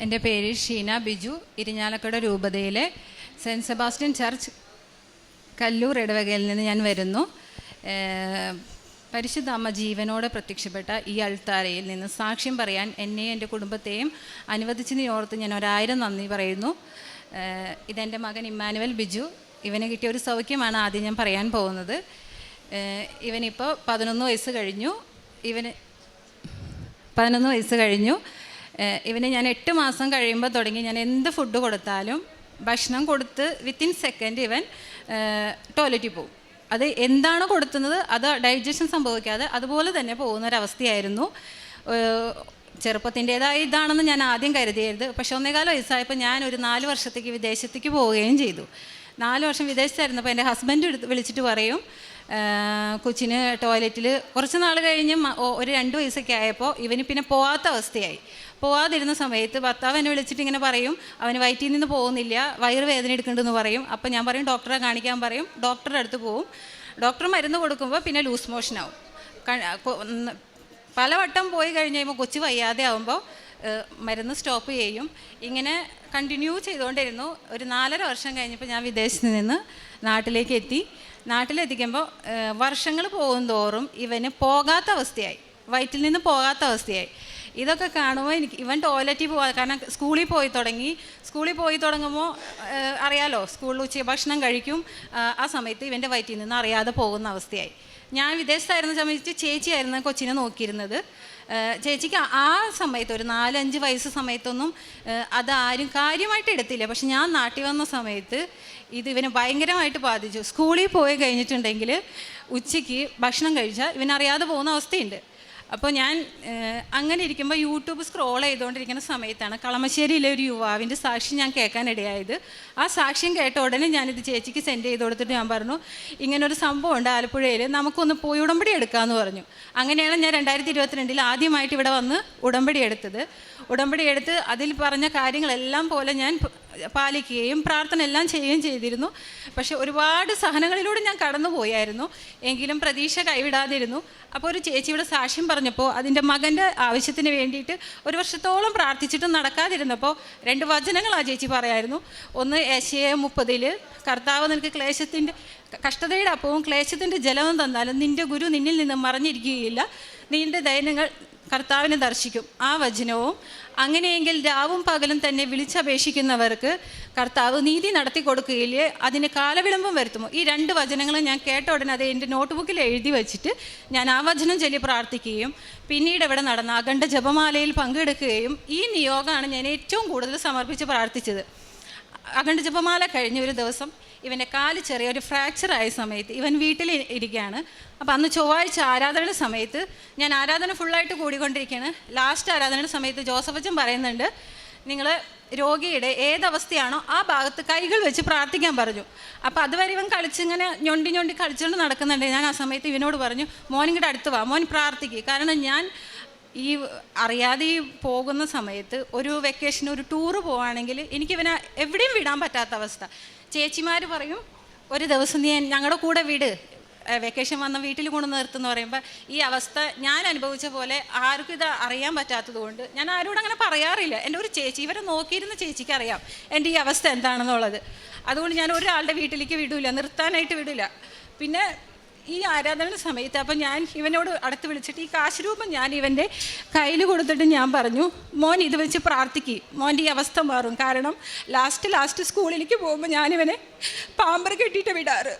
എന്റെ പേര് ഷീന ബിജു ഇരിഞ്ഞാലക്കട രൂപതയിലെ സെന്റ് സെബാസ്റ്റ്യൻ ചർച്ച് കല്ലൂർ ഇടവകയിൽ നിന്ന് ഞാൻ വരുന്നു. ഏഹ് പരിശുദ്ധ അമ്മ ജീവനോടെ പ്രത്യക്ഷപ്പെട്ട ഈ അൾത്താരയിൽ നിന്ന് സാക്ഷ്യം പറയാൻ എന്നെയും എന്റെ കുടുംബത്തെയും അനുവദിച്ചതിനെ ഓർത്ത് ഞാൻ ഒരായിരം നന്ദി പറയുന്നു. ഇതെന്റെ മകൻ ഇമ്മാനുവൽ ബിജു. ഇവന് കിട്ടിയ ഒരു സൗഖ്യമാണ് ആദ്യം ഞാൻ പറയാൻ പോകുന്നത്. ഇവനിപ്പോൾ പതിനൊന്ന് വയസ്സ് കഴിഞ്ഞു. ഇവന് പതിനൊന്ന് വയസ്സ് കഴിഞ്ഞു. ഇവന് ഞാൻ എട്ട് മാസം കഴിയുമ്പോൾ തുടങ്ങി. ഞാൻ എന്ത് ഫുഡ് കൊടുത്താലും ഭക്ഷണം കൊടുത്ത് വിത്തിൻ സെക്കൻഡ് ഇവൻ ടോയ്ലറ്റിൽ പോകും അത് എന്താണ് കൊടുക്കുന്നത് അത് ഡൈജഷൻ സംഭവിക്കാതെ അതുപോലെ തന്നെ പോകുന്ന ഒരവസ്ഥയായിരുന്നു ഏഹ് ചെറുപ്പത്തിന്റേതായ ഇതാണെന്ന് ഞാൻ ആദ്യം കരുതിയത്. പക്ഷെ ഒന്നേകാല വയസ്സായപ്പോൾ ഞാൻ ഒരു നാല് വർഷത്തേക്ക് വിദേശത്തേക്ക് പോവുകയും ചെയ്തു. നാല് വർഷം വിദേശത്തായിരുന്നു. അപ്പോൾ എന്റെ ഹസ്ബൻഡ് എടുത്ത് വിളിച്ചിട്ട് പറയും കൊച്ചിന് ടോയ്ലറ്റിൽ കുറച്ച് നാൾ കഴിഞ്ഞ് ഒരു രണ്ട് വയസ്സൊക്കെ ആയപ്പോൾ ഇവന് പിന്നെ പോവാത്ത അവസ്ഥയായി. പോവാതിരുന്ന സമയത്ത് ഭർത്താവ് എന്നെ വിളിച്ചിട്ട് ഇങ്ങനെ പറയും അവന് വയറ്റിൽ നിന്ന് പോകുന്നില്ല വയറ് വേദന എടുക്കുന്നുണ്ടെന്ന് പറയും. അപ്പോൾ ഞാൻ പറയും ഡോക്ടറെ കാണിക്കാൻ പറയും. ഡോക്ടറുടെ അടുത്ത് പോവും. ഡോക്ടർ മരുന്ന് കൊടുക്കുമ്പോൾ പിന്നെ ലൂസ് മോഷനാവും പലവട്ടം പോയി കഴിഞ്ഞ് കഴിയുമ്പോൾ കൊച്ചു വയ്യാതെ ആവുമ്പോൾ മരുന്ന് സ്റ്റോപ്പ് ചെയ്യും. ഇങ്ങനെ കണ്ടിന്യൂ ചെയ്തുകൊണ്ടിരുന്നു. ഒരു നാലര വർഷം കഴിഞ്ഞപ്പോൾ ഞാൻ വിദേശത്ത് നിന്ന് നാട്ടിലേക്ക് എത്തി. നാട്ടിലെത്തിക്കുമ്പോൾ വർഷങ്ങൾ പോകും തോറും ഇവന് പോകാത്ത അവസ്ഥയായി. വയറ്റിൽ നിന്ന് പോകാത്ത അവസ്ഥയായി. ഇതൊക്കെ കാണുമ്പോൾ എനിക്ക് ഇവൻ ടോയ്ലറ്റിൽ പോകാതെ കാരണം സ്കൂളിൽ പോയി തുടങ്ങി. സ്കൂളിൽ പോയി തുടങ്ങുമ്പോൾ അറിയാലോ സ്കൂളിൽ ഉച്ച ഭക്ഷണം കഴിക്കും. ആ, സമയത്ത് ഇവന്റെ വയറ്റിൽ നിന്ന് അറിയാതെ പോകുന്ന അവസ്ഥയായി. ഞാൻ വിദേശത്തായിരുന്ന സമയത്ത് ചേച്ചിയായിരുന്നു കൊച്ചിനെ നോക്കിയിരുന്നത്. ചേച്ചിക്ക് ആ സമയത്ത് ഒരു നാലഞ്ച് വയസ്സ് സമയത്തൊന്നും അതാരും കാര്യമായിട്ട് എടുത്തില്ല. പക്ഷെ ഞാൻ നാട്ടിൽ വന്ന സമയത്ത് ഇത് ഇവനെ ഭയങ്കരമായിട്ട് ബാധിച്ചു. സ്കൂളിൽ പോയി കഴിഞ്ഞിട്ടുണ്ടെങ്കിൽ ഉച്ചയ്ക്ക് ഭക്ഷണം കഴിച്ചാൽ ഇവനറിയാതെ പോകുന്ന അവസ്ഥയുണ്ട്. അപ്പോൾ ഞാൻ അങ്ങനെ ഇരിക്കുമ്പോൾ യൂട്യൂബ് സ്ക്രോൾ ചെയ്തുകൊണ്ടിരിക്കുന്ന സമയത്താണ് കളമശ്ശേരിയിലെ ഒരു യുവാവിന്റെ സാക്ഷി ഞാൻ കേൾക്കാനിടയായത് ആ സാക്ഷ്യം കേട്ട ഉടനെ ഞാനിത് ചേച്ചിക്ക് സെൻഡ് ചെയ്ത് കൊടുത്തിട്ട് ഞാൻ പറഞ്ഞു ഇങ്ങനൊരു സംഭവം ഉണ്ട് ആലപ്പുഴയിൽ നമുക്കൊന്ന് പോയി ഉടമ്പടി എടുക്കാമെന്ന് പറഞ്ഞു. അങ്ങനെയാണ് ഞാൻ രണ്ടായിരത്തി ഇരുപത്തിരണ്ടിൽ ആദ്യമായിട്ട് ഇവിടെ വന്ന് ഉടമ്പടി എടുത്തത്. ഉടമ്പടി എടുത്ത് അതിൽ പറഞ്ഞ കാര്യങ്ങളെല്ലാം പോലെ ഞാൻ പാലിക്കുകയും പ്രാർത്ഥന എല്ലാം ചെയ്യുകയും ചെയ്തിരുന്നു. പക്ഷെ ഒരുപാട് സഹനങ്ങളിലൂടെ ഞാൻ കടന്നു പോയായിരുന്നു എങ്കിലും പ്രതീക്ഷ കൈവിടാതിരുന്നു. അപ്പോൾ ഒരു ചേച്ചിയുടെ സാക്ഷ്യം പറഞ്ഞപ്പോൾ അതിന്റെ മകന്റെ ആവശ്യത്തിന് വേണ്ടിയിട്ട് ഒരു വർഷത്തോളം പ്രാർത്ഥിച്ചിട്ടും നടക്കാതിരുന്നപ്പോൾ രണ്ട് വചനങ്ങൾ ആ ചേച്ചി പറയായിരുന്നു. ഒന്ന് ഏഷ്യ മുപ്പതിൽ കർത്താവ് നിനക്ക് ക്ലേശത്തിന്റെ കഷ്ടതയുടെ അപ്പവും ക്ലേശത്തിന്റെ ജലവും തന്നാലും നിന്റെ ഗുരു നിന്നിൽ നിന്ന് മറഞ്ഞിരിക്കുകയില്ല. നിന്റെ ദൈനങ്ങൾ കർത്താവിനെ ദർശിക്കും. ആ വചനവും അങ്ങനെയെങ്കിൽ രാവും പകലും തന്നെ വിളിച്ചപേക്ഷിക്കുന്നവർക്ക് കർത്താവ് നീതി നടത്തി കൊടുക്കുകയില്ലേ? അതിന് കാലവിളംബം വരുത്തുമോ? ഈ രണ്ട് വചനങ്ങളും ഞാൻ കേട്ട ഉടനെ അത് എന്റെ നോട്ട്ബുക്കിൽ എഴുതി വെച്ചിട്ട് ഞാൻ ആ വചനം ചൊല്ലി പ്രാർത്ഥിക്കുകയും പിന്നീട് ഇവിടെ നടന്ന അഖണ്ഡ ജപമാലയിൽ പങ്കെടുക്കുകയും ഈ നിയോഗമാണ് ഞാൻ ഏറ്റവും കൂടുതൽ സമർപ്പിച്ച് പ്രാർത്ഥിച്ചത്. അഖണ്ഡ ജപമാല കഴിഞ്ഞ ഒരു ദിവസം ഇവന്റെ കാൽ ചെറിയൊരു ഫ്രാക്ചർ ആയ സമയത്ത് ഇവൻ വീട്ടിൽ ഇരിക്കുകയാണ്. അപ്പോൾ അന്ന് ചൊവ്വാഴ്ച ആരാധനയുടെ സമയത്ത് ഞാൻ ആരാധന ഫുള്ളായിട്ട് കൂടിക്കൊണ്ടിരിക്കുകയാണ്. ലാസ്റ്റ് ആരാധനയുടെ സമയത്ത് ജോസഫ് അച്ഛൻ പറയുന്നുണ്ട് നിങ്ങൾ രോഗിയുടെ ഏതവസ്ഥയാണോ ആ ഭാഗത്ത് കൈകൾ വെച്ച് പ്രാർത്ഥിക്കാൻ പറഞ്ഞു. അപ്പോൾ അതുവരെ ഇവൻ കളിച്ചിങ്ങനെ ഞൊണ്ടി ഞൊണ്ടി കളിച്ചുകൊണ്ട് നടക്കുന്നുണ്ട്. ഞാൻ ആ സമയത്ത് ഇവനോട് പറഞ്ഞു മോനിങ്ങോട്ട് അടുത്ത് വാ മോൻ പ്രാർത്ഥിക്കുക കാരണം ഞാൻ ഈ അറിയാതെ പോകുന്ന സമയത്ത് ഒരു വെക്കേഷൻ ഒരു ടൂറ് പോവുകയാണെങ്കിൽ എനിക്ക് ഇവനെ എവിടെയും വിടാൻ പറ്റാത്ത അവസ്ഥ. ചേച്ചിമാർ പറയും ഒരു ദിവസം നീ ഞങ്ങളുടെ കൂടെ വീട്. വെക്കേഷൻ വന്ന വീട്ടിൽ കൊണ്ട് നിർത്തുന്ന പറയുമ്പോൾ ഈ അവസ്ഥ ഞാൻ അനുഭവിച്ച പോലെ ആർക്കും ഇത് അറിയാൻ പറ്റാത്തതുകൊണ്ട് ഞാൻ ആരോടും അങ്ങനെ പറയാറില്ല. എന്റെ ഒരു ചേച്ചി ഇവരെ നോക്കിയിരുന്ന ചേച്ചിക്ക് അറിയാം എന്റെ ഈ അവസ്ഥ എന്താണെന്നുള്ളത്. അതുകൊണ്ട് ഞാൻ ഒരാളുടെ വീട്ടിലേക്ക് വിടില്ല നിർത്താനായിട്ട് വിടില്ല പിന്നെ ഈ ആരാധന സമയത്ത് അപ്പം ഞാൻ ഇവനോട് അടുത്ത് വിളിച്ചിട്ട് ഈ കാശുരൂപം ഞാൻ ഇവന്റെ കയ്യിൽ കൊടുത്തിട്ട് ഞാൻ പറഞ്ഞു മോൻ ഇത് വെച്ച് പ്രാർത്ഥിക്കും. മോന്റെ ഈ അവസ്ഥ മാറും. കാരണം ലാസ്റ്റ് ലാസ്റ്റ് സ്കൂളിലേക്ക് പോകുമ്പോൾ ഞാനിവനെ പാമ്പർ കെട്ടിയിട്ട് വിടാറ്.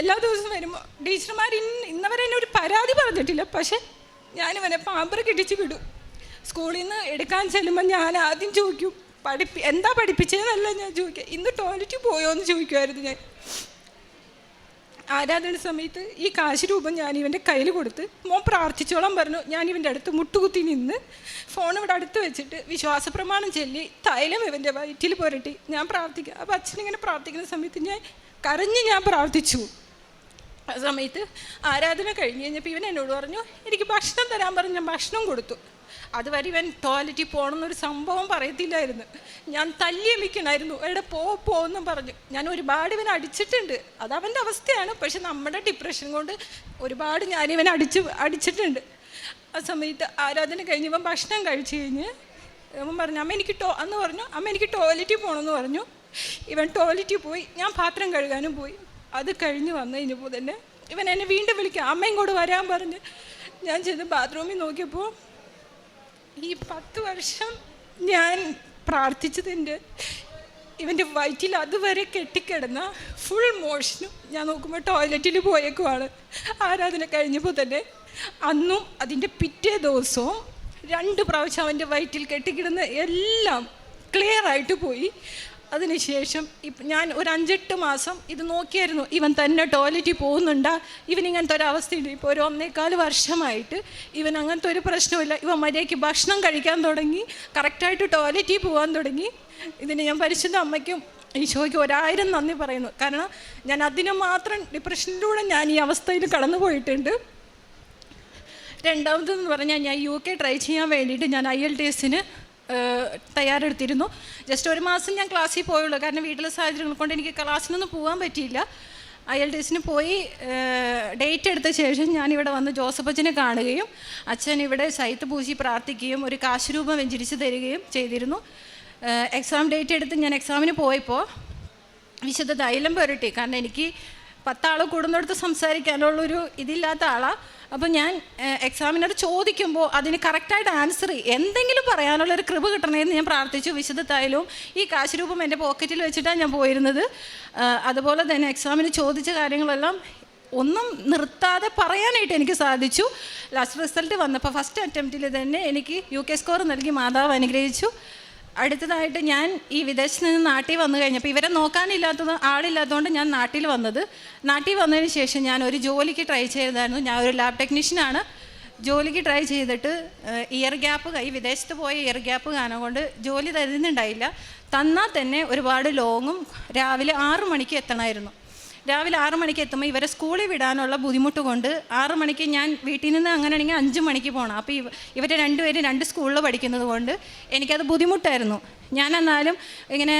എല്ലാ ദിവസവും വരുമ്പോൾ ടീച്ചർമാർ ഇന്ന് ഇന്നവരെ എന്നെ ഒരു പരാതി പറഞ്ഞിട്ടില്ല. പക്ഷെ ഞാനിവനെ പാമ്പർ കെട്ടിച്ച് വിടും. സ്കൂളിൽ നിന്ന് എടുക്കാൻ ചെല്ലുമ്പോൾ ഞാൻ ആദ്യം ചോദിക്കും പഠിപ്പി എന്താ പഠിപ്പിച്ചതെന്നല്ല ഞാൻ ചോദിക്കുക ഇന്ന് ടോയ്ലറ്റിൽ പോയോ എന്ന് ചോദിക്കുമായിരുന്നു ഞാൻ. ആരാധന സമയത്ത് ഈ കാശ് രൂപം ഞാൻ ഇവന്റെ കയ്യിൽ കൊടുത്ത് മോൻ പ്രാർത്ഥിച്ചോളം പറഞ്ഞു. ഞാൻ ഇവന്റെ അടുത്ത് മുട്ടുകുത്തി നിന്ന് ഫോൺ ഇവിടെ അടുത്ത് വെച്ചിട്ട് വിശ്വാസ പ്രമാണം ചൊല്ലി തൈലം ഇവന്റെ വയറ്റിൽ പുരട്ടി. ഞാൻ പ്രാർത്ഥിക്കുക അപ്പോൾ അച്ഛനിങ്ങനെ പ്രാർത്ഥിക്കുന്ന സമയത്ത് ഞാൻ കരഞ്ഞ് ഞാൻ പ്രാർത്ഥിച്ചു. ആ സമയത്ത് ആരാധന കഴിഞ്ഞ് കഴിഞ്ഞപ്പോൾ ഇവൻ എന്നോട് പറഞ്ഞു എനിക്ക് ഭക്ഷണം തരാൻ പറഞ്ഞു ഞാൻ ഭക്ഷണം കൊടുത്തു. അതുവരെ ഇവൻ ടോയ്ലറ്റിൽ പോകണമെന്നൊരു സംഭവം പറയത്തില്ലായിരുന്നു. ഞാൻ തല്ലിയമിക്കണമായിരുന്നു എവിടെ പോ പോന്നും പറഞ്ഞു. ഞാൻ ഒരുപാട് ഇവനെ അടിച്ചിട്ടുണ്ട്. അത് അവന്റെ അവസ്ഥയാണ്. പക്ഷെ നമ്മുടെ ഡിപ്രഷൻ കൊണ്ട് ഒരുപാട് ഞാൻ ഇവൻ അടിച്ച് അടിച്ചിട്ടുണ്ട്. ആ സമയത്ത് ആരാധന കഴിഞ്ഞ് ഇവൻ ഭക്ഷണം കഴിച്ചു കഴിഞ്ഞ് അവൻ പറഞ്ഞു അമ്മ എനിക്ക് ടോ അന്ന് പറഞ്ഞു. അമ്മ എനിക്ക് ടോയ്ലറ്റിൽ പോകണമെന്ന് പറഞ്ഞു. ഇവൻ ടോയ്ലറ്റിൽ പോയി. ഞാൻ പാത്രം കഴുകാനും പോയി. അത് കഴിഞ്ഞ് വന്നു കഴിഞ്ഞപ്പോൾ തന്നെ ഇവൻ എന്നെ വീണ്ടും വിളിക്കുക അമ്മയും കൂടെ വരാൻ പറഞ്ഞ്. ഞാൻ ചെന്ന് ബാത്റൂമിൽ നോക്കിയപ്പോൾ ഈ പത്ത് വർഷം ഞാൻ പ്രാർത്ഥിച്ചതിന്റെ ഇവന്റെ വയറ്റിൽ അതുവരെ കെട്ടിക്കിടന്ന ഫുൾ മോഷനും ഞാൻ നോക്കുമ്പോൾ ടോയ്ലറ്റിൽ പോയേക്കുവാണ്. ആരാധന കഴിഞ്ഞപ്പോൾ തന്നെ അന്നും അതിന്റെ പിറ്റേ ദിവസവും രണ്ട് പ്രാവശ്യം അവന്റെ വയറ്റിൽ കെട്ടിക്കിടന്ന് എല്ലാം ക്ലിയർ ആയിട്ട് പോയി. അതിനുശേഷം ഞാൻ ഒരു അഞ്ചെട്ട് മാസം ഇത് നോക്കിയായിരുന്നു. ഇവൻ തന്നെ ടോയ്ലറ്റിൽ പോകുന്നുണ്ട്. ഇവൻ ഇങ്ങനത്തെ ഒരു അവസ്ഥയുണ്ട്. ഇപ്പോൾ ഒരു ഒന്നേക്കാൽ വർഷമായിട്ട് ഇവൻ അങ്ങനത്തെ ഒരു പ്രശ്നമില്ല ഇവൻ മര്യാദയ്ക്ക് ഭക്ഷണം കഴിക്കാൻ തുടങ്ങി. കറക്റ്റായിട്ട് ടോയ്ലറ്റിൽ പോകാൻ തുടങ്ങി. ഇതിന് ഞാൻ പരിശുദ്ധ അമ്മയ്ക്കും ഈശോയ്ക്ക് ഒരായിരം നന്ദി പറയുന്നു. കാരണം ഞാൻ അതിനു മാത്രം ഡിപ്രഷനിലൂടെ ഞാൻ ഈ അവസ്ഥയിൽ കടന്നു പോയിട്ടുണ്ട്. രണ്ടാമതെന്ന് പറഞ്ഞാൽ ഞാൻ യു കെ ട്രൈ ചെയ്യാൻ വേണ്ടിയിട്ട് ഞാൻ ഐ എൽ ടി എസിന് തയ്യാറെടുത്തിരുന്നു. ജസ്റ്റ് ഒരു മാസം ഞാൻ ക്ലാസ്സിൽ പോയുള്ളൂ. കാരണം വീട്ടിലെ സാഹചര്യങ്ങൾ കൊണ്ട് എനിക്ക് ക്ലാസ്സിനൊന്നും പോകാൻ പറ്റിയില്ല. ഐ എൽ ടി എസിന് പോയി ഡേറ്റ് എടുത്ത ശേഷം ഞാനിവിടെ വന്ന് ജോസഫ് അച്ഛനെ കാണുകയും അച്ഛൻ ഇവിടെ സൈത്ത് പൂശി പ്രാർത്ഥിക്കുകയും ഒരു കാശുരൂപം വെഞ്ചിരിച്ച് തരികയും ചെയ്തിരുന്നു. എക്സാം ഡേറ്റ് എടുത്ത് ഞാൻ എക്സാമിന് പോയപ്പോൾ വിശുദ്ധ തൈലം പുരട്ടി. കാരണം എനിക്ക് പത്താൾ കൂടുന്നിടത്ത് സംസാരിക്കാനുള്ളൊരു ഇതില്ലാത്ത ആളാണ് അപ്പോൾ ഞാൻ എക്സാമിനർ ചോദിക്കുമ്പോൾ അതിന് കറക്റ്റായിട്ട് ആൻസർ എന്തെങ്കിലും പറയാനുള്ള ഒരു കൃപ കിട്ടണമെന്ന് ഞാൻ പ്രാർത്ഥിച്ചു. വിശുദ്ധത്തായാലും ഈ കാശ് രൂപം എന്റെ പോക്കറ്റിൽ വെച്ചിട്ടാണ് ഞാൻ പോയിരുന്നത്. അതുപോലെ തന്നെ എക്സാമിന് ചോദിച്ച കാര്യങ്ങളെല്ലാം ഒന്നും നിർത്താതെ പറയാനായിട്ട് എനിക്ക് സാധിച്ചു. ലാസ്റ്റ് റിസൾട്ട് വന്നപ്പോൾ ഫസ്റ്റ് അറ്റംപ്റ്റിൽ തന്നെ എനിക്ക് യു കെ സ്കോർ നൽകി. മാതാവ് അനുഗ്രഹിച്ചു. അടുത്തതായിട്ട് ഞാൻ ഈ വിദേശത്ത് നിന്ന് നാട്ടിൽ വന്നു കഴിഞ്ഞപ്പോൾ ഇവരെ നോക്കാനില്ലാത്തത് ആളില്ലാത്തതുകൊണ്ട് ഞാൻ നാട്ടിൽ വന്നത്. നാട്ടിൽ വന്നതിന് ശേഷം ഞാൻ ഒരു ജോലിക്ക് ട്രൈ ചെയ്തായിരുന്നു. ഞാൻ ഒരു ലാബ് ടെക്നീഷ്യനാണ് ജോലിക്ക് ട്രൈ ചെയ്തിട്ട് ഇയർ ഗ്യാപ്പ് ഈ വിദേശത്ത് പോയ ഇയർ ഗ്യാപ്പ് കാരണം കൊണ്ട് ജോലി തരുന്നുണ്ടായില്ല. തന്നാൽ തന്നെ ഒരുപാട് ലോങ്ങും രാവിലെ ആറു മണിക്ക് എത്തണമായിരുന്നു. രാവിലെ ആറു മണിക്ക് എത്തുമ്പോൾ ഇവരെ സ്കൂളിൽ വിടാനുള്ള ബുദ്ധിമുട്ട് കൊണ്ട് ആറു മണിക്ക് ഞാൻ വീട്ടിൽ നിന്ന് അങ്ങനെയാണെങ്കിൽ അഞ്ച് മണിക്ക് പോകണം അപ്പോൾ ഇവ ഇവർ രണ്ടുപേരും രണ്ട് സ്കൂളിൽ പഠിക്കുന്നത് കൊണ്ട് എനിക്കത് ബുദ്ധിമുട്ടായിരുന്നു. ഞാൻ എന്നാലും ഇങ്ങനെ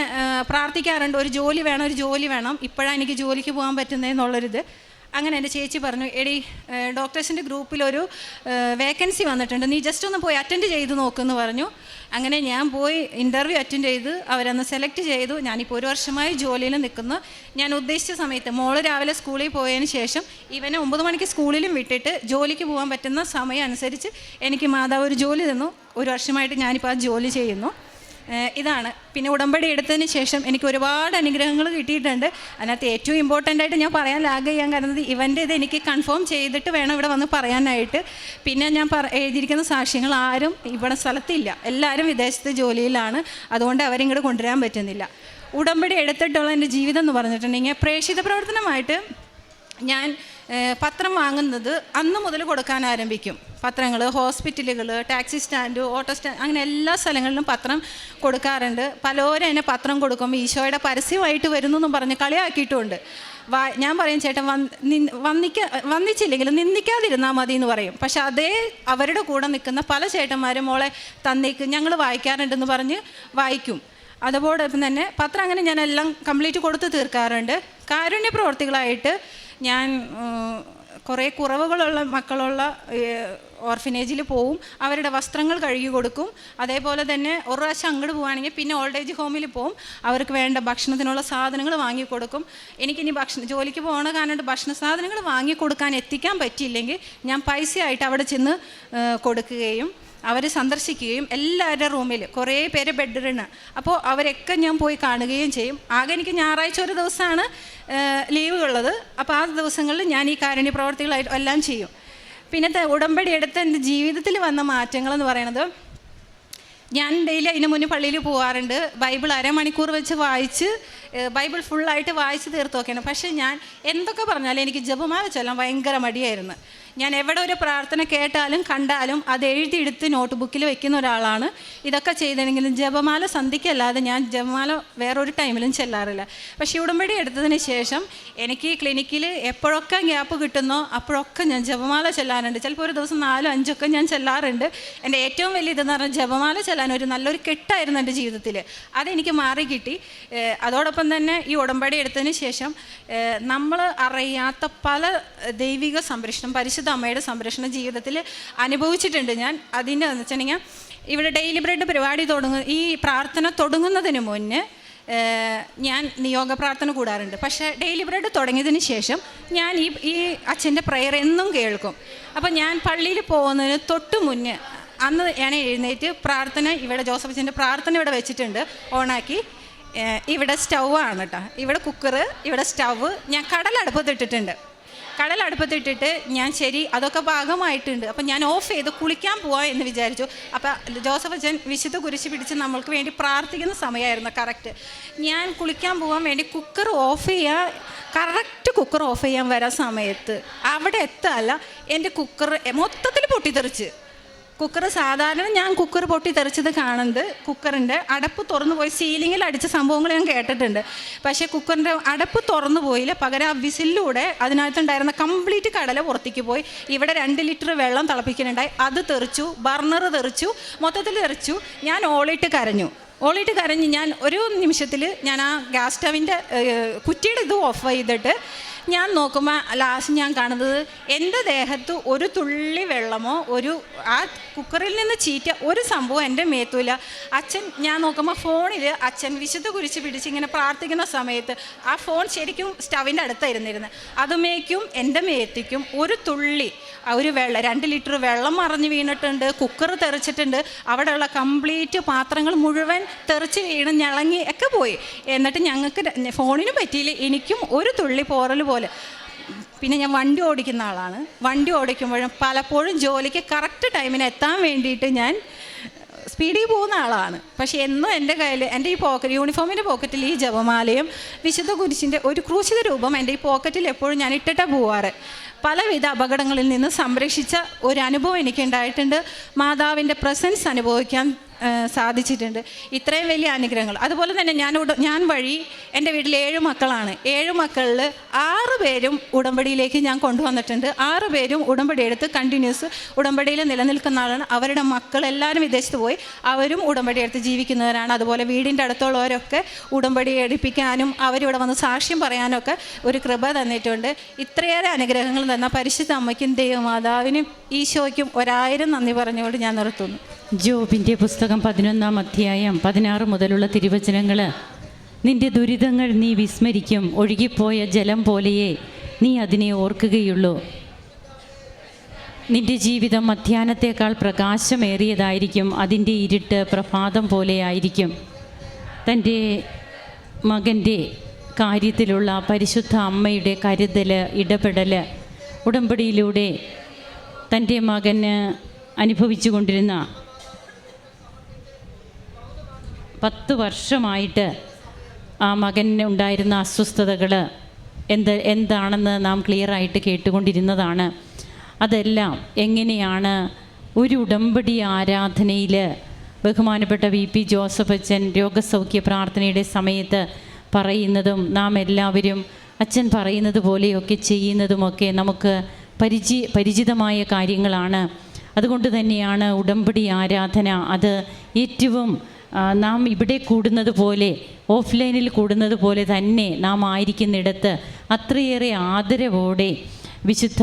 പ്രാർത്ഥിക്കാറുണ്ട്. ഒരു ജോലി വേണം ഒരു ജോലി വേണം. ഇപ്പോഴാണ് എനിക്ക് ജോലിക്ക് പോകാൻ പറ്റുന്നതെന്നുള്ളൊരിത്. അങ്ങനെ എന്റെ ചേച്ചി പറഞ്ഞു എടി ഡോക്ടേഴ്സിന്റെ ഗ്രൂപ്പിലൊരു വേക്കൻസി വന്നിട്ടുണ്ട്. നീ ജസ്റ്റ് ഒന്ന് പോയി അറ്റൻഡ് ചെയ്ത് നോക്കുമെന്ന് പറഞ്ഞു. അങ്ങനെ ഞാൻ പോയി ഇന്റർവ്യൂ അറ്റൻഡ് ചെയ്ത് അവരന്ന് സെലക്ട് ചെയ്തു. ഞാനിപ്പോൾ ഒരു വർഷമായി ജോലിയിൽ നിൽക്കുന്നു ഞാൻ ഉദ്ദേശിച്ച സമയത്ത് മോൾ രാവിലെ സ്കൂളിൽ പോയതിന് ശേഷം ഇവനെ ഒമ്പത് മണിക്ക് സ്കൂളിലും വിട്ടിട്ട് ജോലിക്ക് പോകാൻ പറ്റുന്ന സമയം അനുസരിച്ച് എനിക്ക് മാതാവ് ഒരു ജോലി തന്നു. ഒരു വർഷമായിട്ട് ഞാനിപ്പോൾ ആ ജോലി ചെയ്യുന്നു. ഇതാണ്. പിന്നെ ഉടമ്പടി എടുത്തതിന് ശേഷം എനിക്ക് ഒരുപാട് അനുഗ്രഹങ്ങൾ കിട്ടിയിട്ടുണ്ട്. അതിനകത്ത് ഏറ്റവും ഇമ്പോർട്ടന്റ് ആയിട്ട് ഞാൻ പറയാൻ ലാഗ് ചെയ്യാൻ കാരണം ഇവന്റെ ഇത് എനിക്ക് കൺഫേം ചെയ്തിട്ട് വേണം ഇവിടെ വന്ന് പറയാനായിട്ട്. പിന്നെ ഞാൻ പറ എഴുതിയിരിക്കുന്ന സാക്ഷ്യങ്ങൾ ആരും ഇവിടെ സ്ഥലത്തില്ല. എല്ലാവരും വിദേശത്ത് ജോലിയിലാണ്. അതുകൊണ്ട് അവരിങ്ങോട്ട് കൊണ്ടുവരാൻ പറ്റുന്നില്ല. ഉടമ്പടി എടുത്തിട്ടുള്ള എന്റെ ജീവിതം എന്ന് പറഞ്ഞിട്ടുണ്ടെങ്കിൽ പ്രേക്ഷിത പ്രവർത്തനമായിട്ട് ഞാൻ പത്രം വാങ്ങുന്നത് അന്ന് മുതൽ കൊടുക്കാൻ ആരംഭിക്കും. പത്രങ്ങൾ ഹോസ്പിറ്റലുകൾ ടാക്സി സ്റ്റാൻഡ് ഓട്ടോ സ്റ്റാൻഡ് അങ്ങനെ എല്ലാ സ്ഥലങ്ങളിലും പത്രം കൊടുക്കാറുണ്ട്. പലരും എന്നെ പത്രം കൊടുക്കുമ്പോൾ ഈശോയുടെ പരസ്യമായിട്ട് വരുന്നു എന്നും പറഞ്ഞ് കളിയാക്കിയിട്ടുമുണ്ട് വാ ഞാൻ പറയും ചേട്ടൻ വന്ന് വന്നിക്ക വന്നിച്ചില്ലെങ്കിലും നിന്ദിക്കാതിരുന്നാൽ മതി എന്ന് പറയും. പക്ഷെ അതേ അവരുടെ കൂടെ നിൽക്കുന്ന പല ചേട്ടന്മാരും മോളെ തന്നേക്ക് ഞങ്ങൾ വായിക്കാറുണ്ടെന്ന് പറഞ്ഞ് വായിക്കും. അതോടൊപ്പം തന്നെ പത്രം അങ്ങനെ ഞാൻ എല്ലാം കംപ്ലീറ്റ് കൊടുത്ത് തീർക്കാറുണ്ട്. കാരുണ്യ പ്രവർത്തികളായിട്ട് ഞാൻ കുറേ കുറവുകളുള്ള മക്കളുള്ള ഓർഫനേജിൽ പോവും. അവരുടെ വസ്ത്രങ്ങൾ കഴുകി കൊടുക്കും. അതേപോലെ തന്നെ ഒരു പ്രാവശ്യം അങ്ങോട്ട് പോവുകയാണെങ്കിൽ പിന്നെ ഓൾഡ് ഏജ് ഹോമിൽ പോവും. അവർക്ക് വേണ്ട ഭക്ഷണത്തിനുള്ള സാധനങ്ങൾ വാങ്ങിക്കൊടുക്കും എനിക്കിനി ഭക്ഷണം ജോലിക്ക് പോകണ കാരണം ഭക്ഷണ സാധനങ്ങൾ വാങ്ങിക്കൊടുക്കാൻ എത്തിക്കാൻ പറ്റിയില്ലെങ്കിൽ ഞാൻ പൈസയായിട്ട് അവിടെ ചെന്ന് കൊടുക്കുകയും അവർ സന്ദർശിക്കുകയും എല്ലാവരുടെ റൂമിൽ കുറേ പേര് ബെഡ്റിന് അപ്പോൾ അവരൊക്കെ ഞാൻ പോയി കാണുകയും ചെയ്യും. ആകെ എനിക്ക് ഞായറാഴ്ച ഒരു ദിവസമാണ് ലീവ് ഉള്ളത്. അപ്പോൾ ആ ദിവസങ്ങളിൽ ഞാൻ ഈ കാരുണ്യ പ്രവർത്തികളായിട്ട് എല്ലാം ചെയ്യും. പിന്നെ ഉടമ്പടി എടുത്ത് എന്റെ ജീവിതത്തിൽ വന്ന മാറ്റങ്ങളെന്ന് പറയുന്നത് ഞാൻ ഡെയിലി അതിന് മുന്നേ പള്ളിയിൽ പോകാറുണ്ട് ബൈബിൾ അരമണിക്കൂർ വെച്ച് വായിച്ച് ബൈബിൾ ഫുള്ളായിട്ട് വായിച്ച് തീർത്ത് പക്ഷേ ഞാൻ എന്തൊക്കെ പറഞ്ഞാലും എനിക്ക് ജപമാല ചൊല്ലാൻ ഭയങ്കര മടിയായിരുന്നു. ഞാൻ എവിടെ ഒരു പ്രാർത്ഥന കേട്ടാലും കണ്ടാലും അത് എഴുതിയെടുത്ത് നോട്ട് ബുക്കിൽ വെക്കുന്ന ഒരാളാണ്. ഇതൊക്കെ ചെയ്തെങ്കിലും ജപമാല സന്ധിക്കല്ലാതെ ഞാൻ ജപമാല വേറൊരു ടൈമിലും ചെല്ലാറില്ല. പക്ഷേ ഉടമ്പടി എടുത്തതിന് ശേഷം എനിക്ക് ക്ലിനിക്കിൽ എപ്പോഴൊക്കെ ഗ്യാപ്പ് കിട്ടുന്നോ അപ്പോഴൊക്കെ ഞാൻ ജപമാല ചെല്ലാറുണ്ട്. ചിലപ്പോൾ ഒരു ദിവസം നാലോ അഞ്ചൊക്കെ ഞാൻ ചെല്ലാറുണ്ട്. എന്റെ ഏറ്റവും വലിയ ഇതെന്ന് പറഞ്ഞാൽ ജപമാല ചെല്ലാൻ ഒരു നല്ലൊരു കെട്ടായിരുന്നു എന്റെ ജീവിതത്തിൽ. അതെനിക്ക് മാറി കിട്ടി. അതോടൊപ്പം അതോടൊപ്പം തന്നെ ഈ ഉടമ്പടി എടുത്തതിന് ശേഷം നമ്മൾ അറിയാത്ത പല ദൈവിക സംരക്ഷണം പരിശുദ്ധ അമ്മയുടെ സംരക്ഷണം ജീവിതത്തിൽ അനുഭവിച്ചിട്ടുണ്ട് ഞാൻ. അതിന്റെ എന്ന് വെച്ചിട്ടുണ്ടെങ്കിൽ ഇവിടെ ഡെയിലി ബ്രെഡ് പരിപാടി തുടങ്ങ ഈ പ്രാർത്ഥന തുടങ്ങുന്നതിന് മുന്നേ ഞാൻ നിയോഗ പ്രാർത്ഥന കൂടാറുണ്ട്. പക്ഷേ ഡെയിലി ബ്രെഡ് തുടങ്ങിയതിന് ശേഷം ഞാൻ ഈ ഈ അച്ഛന്റെ പ്രെയർ എന്നും കേൾക്കും. അപ്പോൾ ഞാൻ പള്ളിയിൽ പോകുന്നതിന് തൊട്ട് മുന്നേ അന്ന് ഞാൻ എഴുന്നേറ്റ് പ്രാർത്ഥന ഇവിടെ ജോസഫ് അച്ഛന്റെ പ്രാർത്ഥന ഇവിടെ വെച്ചിട്ടുണ്ട് ഓണാക്കി. ഇവിടെ സ്റ്റൗ ആണ് കേട്ടോ ഇവിടെ കുക്കറ് ഇവിടെ സ്റ്റൗ. ഞാൻ കടലടുപ്പത്തിട്ടിട്ടുണ്ട് കടലടുപ്പത്തിട്ടിട്ട് ഞാൻ ശരി അതൊക്കെ ഭാഗമായിട്ടുണ്ട് അപ്പം ഞാൻ ഓഫ് ചെയ്ത് കുളിക്കാൻ പോവാം എന്ന് വിചാരിച്ചു. അപ്പം ജോസഫ് അച്ഛൻ വിശുദ്ധ കുരിശ് പിടിച്ച് നമ്മൾക്ക് വേണ്ടി പ്രാർത്ഥിക്കുന്ന സമയമായിരുന്നു കറക്റ്റ് ഞാൻ കുളിക്കാൻ പോകാൻ വേണ്ടി കുക്കർ ഓഫ് ചെയ്യാൻ കറക്റ്റ് കുക്കർ ഓഫ് ചെയ്യാൻ വരാൻ സമയത്ത് അവിടെ എത്തല്ല എന്റെ കുക്കർ മൊത്തത്തിൽ പൊട്ടിത്തെറിച്ച്. കുക്കർ സാധാരണ ഞാൻ കുക്കർ പൊട്ടി തെറിച്ചത് കാണുന്നത് കുക്കറിന്റെ അടപ്പ് തുറന്നു പോയി സീലിങ്ങിൽ അടിച്ച സംഭവങ്ങൾ ഞാൻ കേട്ടിട്ടുണ്ട്. പക്ഷേ കുക്കറിന്റെ അടപ്പ് തുറന്നു പോയില്ല. പകരം ആ വിസിലിലൂടെ അതിനകത്തുണ്ടായിരുന്ന കംപ്ലീറ്റ് കടല പുറത്തേക്ക് പോയി. ഇവിടെ രണ്ട് ലിറ്റർ വെള്ളം തിളപ്പിക്കുന്നുണ്ടായി. അത് തെറിച്ചു ബർണർ തെറിച്ചു മൊത്തത്തിൽ തെറിച്ചു. ഞാൻ ഓളിട്ട് കരഞ്ഞു. ഓളിട്ട് കരഞ്ഞ് ഞാൻ ഒരു നിമിഷത്തിൽ ഞാൻ ആ ഗ്യാസ് സ്റ്റവിന്റെ കുറ്റിയുടെ ഇത് ഓഫ് ചെയ്തിട്ട് ഞാൻ നോക്കുമ്പോൾ ലാസ്റ്റ് ഞാൻ കാണുന്നത് എന്റെ ദേഹത്ത് ഒരു തുള്ളി വെള്ളമോ ഒരു ആ കുക്കറിൽ നിന്ന് ചീറ്റ ഒരു സംഭവം എന്റെ മേത്തൂല അച്ഛൻ ഞാൻ നോക്കുമ്പോൾ ഫോണിൽ അച്ഛൻ വിശുദ്ധ കുരിച്ച് പിടിച്ച് ഇങ്ങനെ പ്രാർത്ഥിക്കുന്ന സമയത്ത് ആ ഫോൺ ശരിക്കും സ്റ്റവിന്റെ അടുത്തായിരുന്നിരുന്നു. അതുമേക്കും എന്റെ മേത്തിക്കും ഒരു തുള്ളി ഒരു വെള്ളം രണ്ട് ലിറ്റർ വെള്ളം മറിഞ്ഞ് വീണിട്ടുണ്ട് കുക്കർ തെറിച്ചിട്ടുണ്ട്. അവിടെയുള്ള കംപ്ലീറ്റ് പാത്രങ്ങൾ മുഴുവൻ തെറിച്ച് വീണ് ഞളങ്ങി ഒക്കെ പോയി. എന്നിട്ട് ഞങ്ങൾക്ക് ഫോണിന് പറ്റിയില്ല. എനിക്കും ഒരു തുള്ളി പോറൽ പോലെ. പിന്നെ ഞാൻ വണ്ടി ഓടിക്കുന്ന ആളാണ്. വണ്ടി ഓടിക്കുമ്പോഴും പലപ്പോഴും ജോലിക്ക് കറക്റ്റ് ടൈമിന് എത്താൻ വേണ്ടിയിട്ട് ഞാൻ സ്പീഡിൽ പോകുന്ന ആളാണ്. പക്ഷേ എന്നും എന്റെ കയ്യിൽ എന്റെ ഈ പോക്കറ്റ് യൂണിഫോമിന്റെ പോക്കറ്റിൽ ഈ ജപമാലയും വിശുദ്ധ കുരിശിന്റെ ഒരു ക്രൂശിത രൂപം എന്റെ ഈ പോക്കറ്റിൽ എപ്പോഴും ഞാൻ ഇട്ടിട്ടാണ് പോവാറ്. പലവിധ അപകടങ്ങളിൽ നിന്ന് സംരക്ഷിച്ച ഒരു അനുഭവം എനിക്കുണ്ടായിട്ടുണ്ട്. മാതാവിന്റെ പ്രസൻസ് അനുഭവിക്കാൻ സാധിച്ചിട്ടുണ്ട്. ഇത്രയും വലിയ അനുഗ്രഹങ്ങൾ. അതുപോലെ തന്നെ ഞാൻ ഞാൻ വഴി എന്റെ വീട്ടിൽ ഏഴ് മക്കളാണ്. ഏഴ് മക്കളിൽ ആറ് പേരും ഉടമ്പടിയിലേക്ക് ഞാൻ കൊണ്ടുവന്നിട്ടുണ്ട്. ആറ് പേരും ഉടമ്പടി എടുത്ത് കണ്ടിന്യൂസ് ഉടമ്പടിയിൽ നിലനിൽക്കുന്ന ആളാണ്. അവരുടെ മക്കൾ എല്ലാവരും വിദേശത്ത് പോയി അവരും ഉടമ്പടി എടുത്ത് ജീവിക്കുന്നവരാണ്. അതുപോലെ വീടിന്റെ അടുത്തുള്ളവരൊക്കെ ഉടമ്പടി എടുപ്പിക്കാനും അവരിവിടെ വന്ന് സാക്ഷ്യം പറയാനും ഒക്കെ ഒരു കൃപ തന്നിട്ടുണ്ട്. ഇത്രയേറെ അനുഗ്രഹങ്ങൾ തന്ന പരിശുദ്ധ അമ്മയ്ക്കും ദൈവമാതാവിനും ഈശോയ്ക്കും ഒരായിരം നന്ദി പറഞ്ഞുകൊണ്ട് ഞാൻ നിർത്തുന്നു. ജോബിന്റെ പുസ്തകം പതിനൊന്നാം അധ്യായം പതിനാറ് മുതലുള്ള തിരുവചനങ്ങൾ നിന്റെ ദുരിതങ്ങൾ നീ വിസ്മരിക്കും. ഒഴുകിപ്പോയ ജലം പോലെയേ നീ അതിനെ ഓർക്കുകയുള്ളൂ. നിന്റെ ജീവിതം മധ്യാഹ്നത്തേക്കാൾ പ്രകാശമേറിയതായിരിക്കും. അതിന്റെ ഇരുട്ട് പ്രഭാതം പോലെയായിരിക്കും തന്റെ മകന്റെ കാര്യത്തിലുള്ള പരിശുദ്ധ അമ്മയുടെ കരുതൽ ഇടപെടൽ ഉടമ്പടിയിലൂടെ തന്റെ മകന് അനുഭവിച്ചു കൊണ്ടിരുന്ന പത്ത് വർഷമായിട്ട് ആ മകന് ഉണ്ടായിരുന്ന അസ്വസ്ഥതകൾ എന്ത് എന്താണെന്ന് നാം ക്ലിയറായിട്ട് കേട്ടുകൊണ്ടിരുന്നതാണ്. അതെല്ലാം എങ്ങനെയാണ് ഒരു ഉടമ്പടി ആരാധനയിൽ ബഹുമാനപ്പെട്ട വി പി ജോസഫ് അച്ഛൻ രോഗസൗഖ്യ പ്രാർത്ഥനയുടെ സമയത്ത് പറയുന്നതും നാം എല്ലാവരും അച്ഛൻ പറയുന്നത് പോലെയൊക്കെ ചെയ്യുന്നതുമൊക്കെ നമുക്ക് പരിചി പരിചിതമായ കാര്യങ്ങളാണ്. അതുകൊണ്ട് തന്നെയാണ് ഉടമ്പടി ആരാധന അത് ഏറ്റവും നാം ഇവിടെ കൂടുന്നത് പോലെ ഓഫ്ലൈനിൽ കൂടുന്നത് പോലെ തന്നെ നാം ആയിരിക്കുന്നിടത്ത് അത്രയേറെ ആദരവോടെ വിശുദ്ധ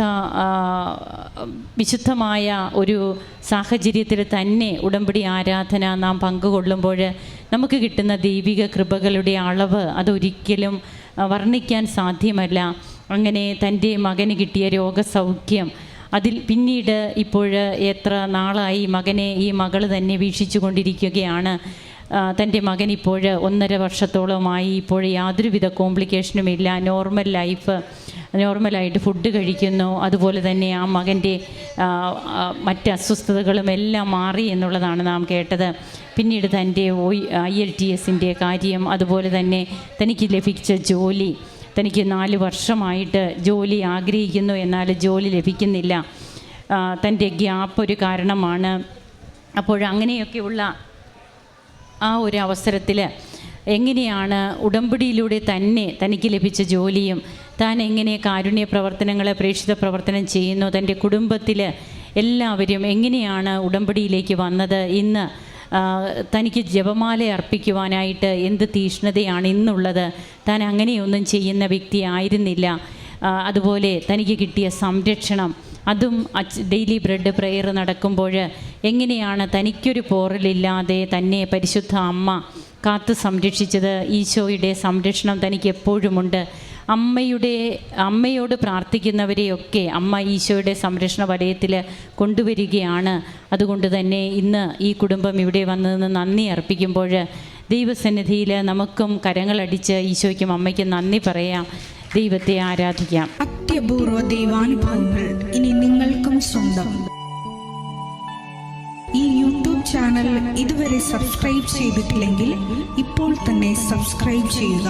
വിശുദ്ധമായ ഒരു സാഹചര്യത്തിൽ തന്നെ ഉടമ്പടി ആരാധന നാം പങ്കുകൊള്ളുമ്പോൾ നമുക്ക് കിട്ടുന്ന ദൈവിക കൃപകളുടെ അളവ് അതൊരിക്കലും വർണിക്കാൻ സാധ്യമല്ല. അങ്ങനെ തന്റെ മകന് കിട്ടിയ രോഗസൗഖ്യം അതിൽ പിന്നീട് ഇപ്പോൾ എത്ര നാളായി മകനെ ഈ മകൾ തന്നെ വീക്ഷിച്ചു കൊണ്ടിരിക്കുകയാണ് തന്റെ മകൻ ഇപ്പോൾ ഒന്നര വർഷത്തോളമായി ഇപ്പോൾ യാതൊരുവിധ കോംപ്ലിക്കേഷനും ഇല്ല നോർമൽ ലൈഫ് നോർമലായിട്ട് ഫുഡ് കഴിക്കുന്നു. അതുപോലെ തന്നെ ആ മകന്റെ മറ്റ് അസ്വസ്ഥതകളും എല്ലാം മാറി എന്നുള്ളതാണ് നാം കേട്ടത്. പിന്നീട് തന്റെ ഒ ഐ എൽ ടി എസിന്റെ കാര്യം അതുപോലെ തന്നെ തനിക്ക് ലഭിച്ച ജോലി. തനിക്ക് നാല് വർഷമായിട്ട് ജോലി ആഗ്രഹിക്കുന്നു എന്നാൽ ജോലി ലഭിക്കുന്നില്ല. തന്റെ ഗ്യാപ്പ് ഒരു കാരണമാണ്. അപ്പോൾ അങ്ങനെയൊക്കെയുള്ള ആ ഒരു അവസരത്തിൽ എങ്ങനെയാണ് ഉടമ്പടിയിലൂടെ തന്നെ തനിക്ക് ലഭിച്ച ജോലിയും താൻ എങ്ങനെ കാരുണ്യ പ്രവർത്തനങ്ങളെ പ്രേക്ഷിത പ്രവർത്തനം ചെയ്യുന്നു തന്റെ കുടുംബത്തിൽ എല്ലാവരും എങ്ങനെയാണ് ഉടമ്പടിയിലേക്ക് വന്നത് ഇന്ന് തനിക്ക് ജപമാല അർപ്പിക്കുവാനായിട്ട് എന്ത് തീഷ്ണതയാണ് ഇന്നുള്ളത്? താൻ അങ്ങനെയൊന്നും ചെയ്യുന്ന വ്യക്തി ആയിരുന്നില്ല. അതുപോലെ തനിക്ക് കിട്ടിയ സംരക്ഷണം. അതും ഡെയിലി ബ്രെഡ് പ്രെയർ നടക്കുമ്പോൾ എങ്ങനെയാണ് തനിക്കൊരു പോറലില്ലാതെ തന്നെ പരിശുദ്ധ അമ്മ കാത്തു സംരക്ഷിച്ചത്? ഈശോയുടെ സംരക്ഷണം തനിക്ക് എപ്പോഴുമുണ്ട്. അമ്മയുടെ അമ്മയോട് പ്രാർത്ഥിക്കുന്നവരെയൊക്കെ അമ്മ ഈശോയുടെ സംരക്ഷണ വലയത്തിൽ കൊണ്ടുവരികയാണ്. അതുകൊണ്ട് തന്നെ ഇന്ന് ഈ കുടുംബം ഇവിടെ വന്നതെന്ന് നന്ദി അർപ്പിക്കുമ്പോൾ ദൈവസന്നിധിയിൽ നമുക്കും കരങ്ങളടിച്ച് ഈശോയ്ക്കും അമ്മയ്ക്കും നന്ദി പറയാം. ദൈവത്തെ ആരാധിക്കാം. അത്യപൂർവ ദൈവാനുഭവങ്ങൾ ഇനി നിങ്ങൾക്കും സ്വന്തം. ഈ യൂട്യൂബ് ചാനൽ ഇതുവരെ സബ്സ്ക്രൈബ് ചെയ്തിട്ടില്ലെങ്കിൽ ഇപ്പോൾ തന്നെ സബ്സ്ക്രൈബ് ചെയ്യുക.